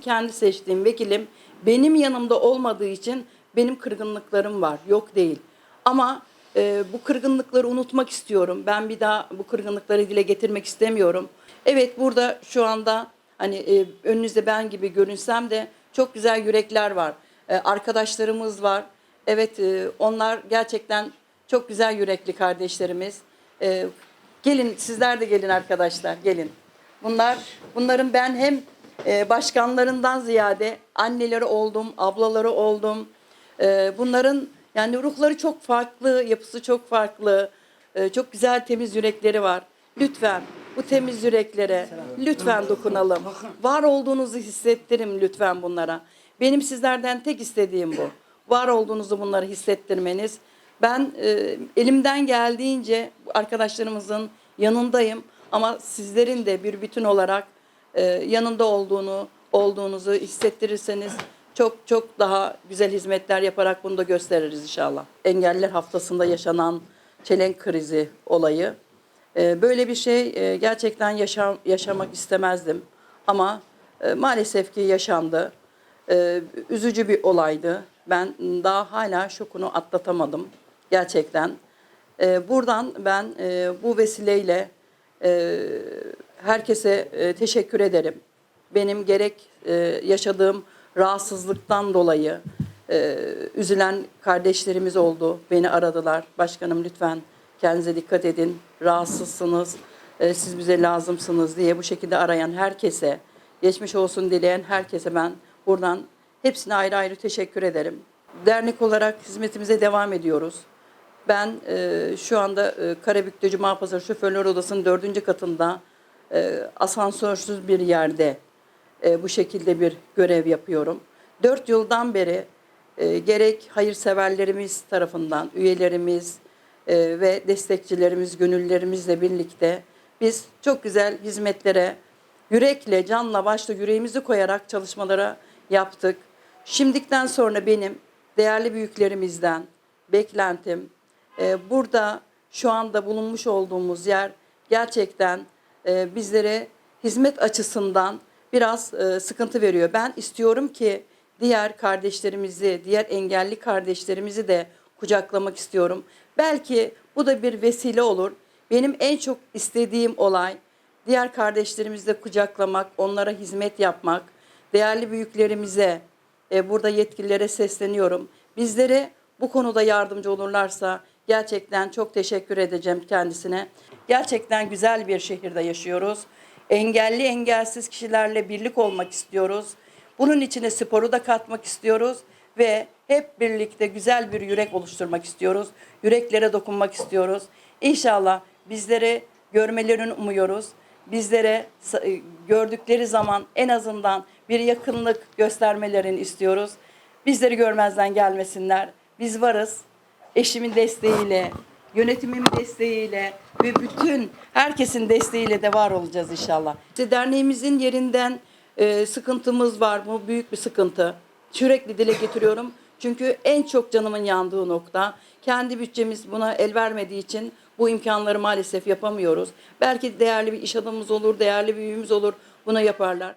kendi seçtiğim vekilim benim yanımda olmadığı için benim kırgınlıklarım var. Yok değil. Ama e, bu kırgınlıkları unutmak istiyorum. Ben bir daha bu kırgınlıkları dile getirmek istemiyorum. Evet burada şu anda hani e, önünüzde ben gibi görünsem de çok güzel yürekler var. E, arkadaşlarımız var. Evet e, onlar gerçekten çok güzel yürekli kardeşlerimiz. E, gelin sizler de gelin arkadaşlar gelin. Bunlar bunların ben hem e, başkanlarından ziyade anneleri oldum, ablaları oldum. E, bunların yani ruhları çok farklı, yapısı çok farklı. E, çok güzel temiz yürekleri var. Lütfen bu temiz yüreklere lütfen dokunalım. Var olduğunuzu hissettirin lütfen bunlara. Benim sizlerden tek istediğim bu. Var olduğunuzu bunları hissettirmeniz. Ben e, elimden geldiğince arkadaşlarımızın yanındayım ama sizlerin de bir bütün olarak e, yanında olduğunu olduğunuzu hissettirirseniz çok çok daha güzel hizmetler yaparak bunu da gösteririz inşallah. Engelliler haftasında yaşanan çelenk krizi olayı. e, böyle bir şey e, gerçekten yaşam, yaşamak istemezdim ama e, maalesef ki yaşandı. E, üzücü bir olaydı. Ben daha hala şokunu atlatamadım gerçekten. E, buradan ben e, bu vesileyle e, herkese e, teşekkür ederim. Benim gerek e, yaşadığım rahatsızlıktan dolayı e, üzülen kardeşlerimiz oldu. Beni aradılar. Başkanım lütfen kendinize dikkat edin. Rahatsızsınız. siz bize lazımsınız diye bu şekilde arayan herkese, geçmiş olsun dileyen herkese ben buradan hepsine ayrı ayrı teşekkür ederim. Dernek olarak hizmetimize devam ediyoruz. Ben e, şu anda e, Karabük'te Cumapazarı Şoförler Odası'nın dördüncü katında e, asansörsüz bir yerde e, bu şekilde bir görev yapıyorum. Dört yıldan beri e, gerek hayırseverlerimiz tarafından, üyelerimiz e, ve destekçilerimiz, gönüllerimizle birlikte biz çok güzel hizmetlere yürekle, canla, başla yüreğimizi koyarak çalışmalara yaptık. Şimdikten sonra benim değerli büyüklerimizden beklentim e, burada şu anda bulunmuş olduğumuz yer gerçekten e, bizlere hizmet açısından biraz e, sıkıntı veriyor. Ben istiyorum ki diğer kardeşlerimizi, diğer engelli kardeşlerimizi de kucaklamak istiyorum. Belki bu da bir vesile olur. Benim en çok istediğim olay diğer kardeşlerimizi de kucaklamak, onlara hizmet yapmak, değerli büyüklerimize, e, burada yetkililere sesleniyorum. Bizlere bu konuda yardımcı olurlarsa gerçekten çok teşekkür edeceğim kendisine. Gerçekten güzel bir şehirde yaşıyoruz. Engelli engelsiz kişilerle birlik olmak istiyoruz. Bunun içine sporu da katmak istiyoruz ve hep birlikte güzel bir yürek oluşturmak istiyoruz. Yüreklere dokunmak istiyoruz. İnşallah bizleri görmelerini umuyoruz. Bizlere e, gördükleri zaman en azından bir yakınlık göstermelerini istiyoruz. Bizleri görmezden gelmesinler. Biz varız. Eşimin desteğiyle, yönetimimin desteğiyle ve bütün herkesin desteğiyle de var olacağız inşallah. İşte derneğimizin yerinden e, sıkıntımız var. Bu büyük bir sıkıntı. Sürekli dile getiriyorum. Çünkü en çok canımın yandığı nokta. Kendi bütçemiz buna el vermediği için bu imkanları maalesef yapamıyoruz. Belki değerli bir iş adamımız olur, değerli bir üyemiz olur. Buna yaparlar.